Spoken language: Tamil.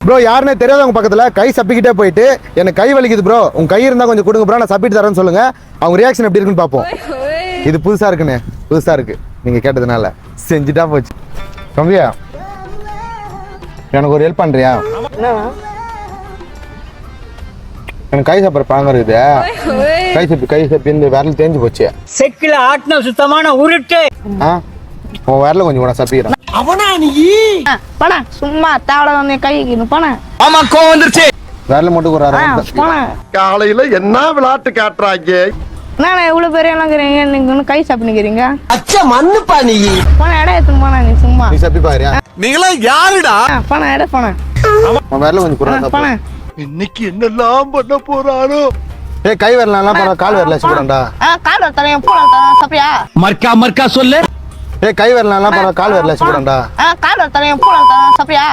ப்ரோ யாருனே தெரியாதவங்க பக்கத்துல கை சப்பிக்கிட்டே போயிட்டு எனக்கு கை வலிக்குது ப்ரோ உங்க கை இருந்தா கொஞ்சம் கொடுங்க ப்ரோ நான் சப்பிட்டு தரேன்னு சொல்லுங்க. அவங்க ரியாக்ஷன் எப்படி இருக்குன்னு பார்ப்போம் இது புதுசா இருக்குண்ணே. புதுசா இருக்கு. நீங்க கேட்டதுனால. செஞ்சுட்டா போச்சு. தம்பியா எனக்கு ஒரு ஹெல்ப் பண்றியா? எனக்கு கை சாப்பிட்ற பழக்கம் இருக்குது. கை சப்பி கை சப்பி இந்த விரல் தேஞ்சு போச்சு. செக்கில ஆட்டின சுத்தமான உருட்டு. ஆ? உன் விரல கொஞ்சம் கூட சப்பிக்கிறேன் போன சும்மா தேவட வந்து கைக்கு போன ஆமா கோவம் வந்துருச்சு. விரல மட்டும் ஒரு அரை காலையில என்ன விளையாட்டு காட்டுறாங்க? என்ன இவ்வளவு பெரிய இருக்கிறீங்க? நீங்க கை சாப்பிடுக்கிறீங்க அச்ச மண்ணுப்பா நீ. போன இடம் எடுத்து போன நீ சும்மா. நீ சப்பி பாரியா நீங்களா யாருடா? போன இடம் போன உன் விரல கொஞ்சம் கூட போன இன்னைக்கு என்னெல்லாம் பண்ண போறானோ? ஏய் கை வரலாம் கால் வரல ஆ கால் போன தரேன் சாப்பியா? மர்க்கா மர்க்கா சொல்லு. ஏய் கை வரலாம் கால் வரல ஆ கால் தரேன் போன தரேன் சாப்பியா